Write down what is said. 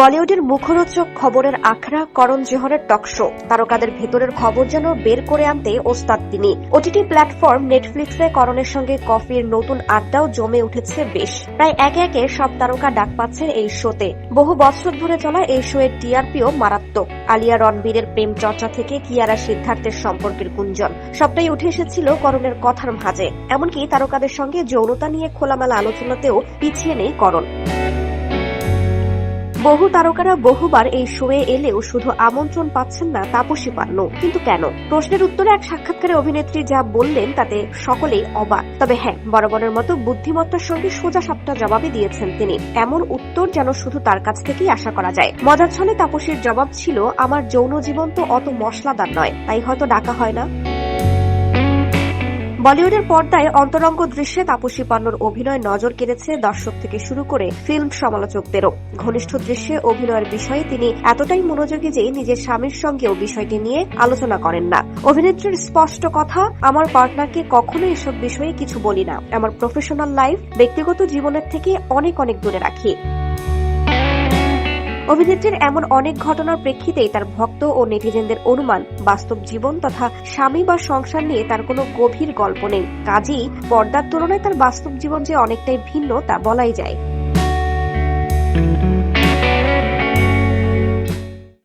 বলিউডের মুখরোচক খবরের আখড়া করণ জোহরের টকশো তারকাদের ভেতরের খবর যেন বের করে আনতে ওস্তাদ তিনি। ওটিটি প্ল্যাটফর্ম নেটফ্লিক্সে করণের সঙ্গে কফির নতুন আড্ডাও জমে উঠেছে বেশ। প্রায় একে একে সব তারকা ডাক পাচ্ছেন এই শোতে। বহু বছর ধরে চলা এই শো এর টিআরপিও মারাত্মক। আলিয়া রণবীরের প্রেম চর্চা থেকে কিয়ারা সিদ্ধার্থের সম্পর্কের গুঞ্জন। সবটাই উঠে এসেছিল করণের কথার ভাঁজে এমনকি তারকাদের সঙ্গে যৌনতা নিয়ে খোলামেলা আলোচনাতেও পিছিয়ে নেই করণ। বহু তারকারা বহুবার এই শোয়ে এলেও শুধু আমন্ত্রণ পাচ্ছেন না তাপসী পান্নু। কিন্তু কেন? প্রশ্নের উত্তরে এক সাক্ষাৎকারে অভিনেত্রী যা বললেন তাতে সকলেই অবাক। তবে হ্যাঁ বরাবরের মতো বুদ্ধিমত্তার সঙ্গে সোজা সাপটা জবাবই দিয়েছেন তিনি। এমন উত্তর যেন শুধু তার কাছ থেকেই আশা করা যায়। মজার ছলে তাপসীর জবাব ছিল, আমার যৌন জীবন তো অত মশলাদার নয়, তাই হয়তো ডাকা হয় না। বলিউডের পর্দায় অন্তরঙ্গ দৃশ্যে তাপসী পান্নর অভিনয় নজর কেড়েছে দর্শক থেকে শুরু করে ফিল্ম সমালোচকদেরও। ঘনিষ্ঠ দৃশ্যে অভিনয়ের বিষয়ে তিনি এতটাই মনোযোগী যে নিজের স্বামীর সঙ্গেও বিষয়টি নিয়ে আলোচনা করেন না। অভিনেত্রীর স্পষ্ট কথা, আমার পার্টনারকে কখনো এসব বিষয়ে কিছু বলি না। আমার প্রফেশনাল লাইফ, ব্যক্তিগত জীবনের থেকে অনেক অনেক দূরে রাখি। অভিনেত্রীর এমন অনেক ঘটনার প্রেক্ষিতেই তার ভক্ত ও নেটিজেনদের অনুমান, বাস্তব জীবন তথা স্বামী বা সংসার নিয়ে তার কোনো গভীর গল্প নেই। কাজেই পর্দার তুলনায় তার বাস্তব জীবন যে অনেকটাই ভিন্ন তা বলাই যায়।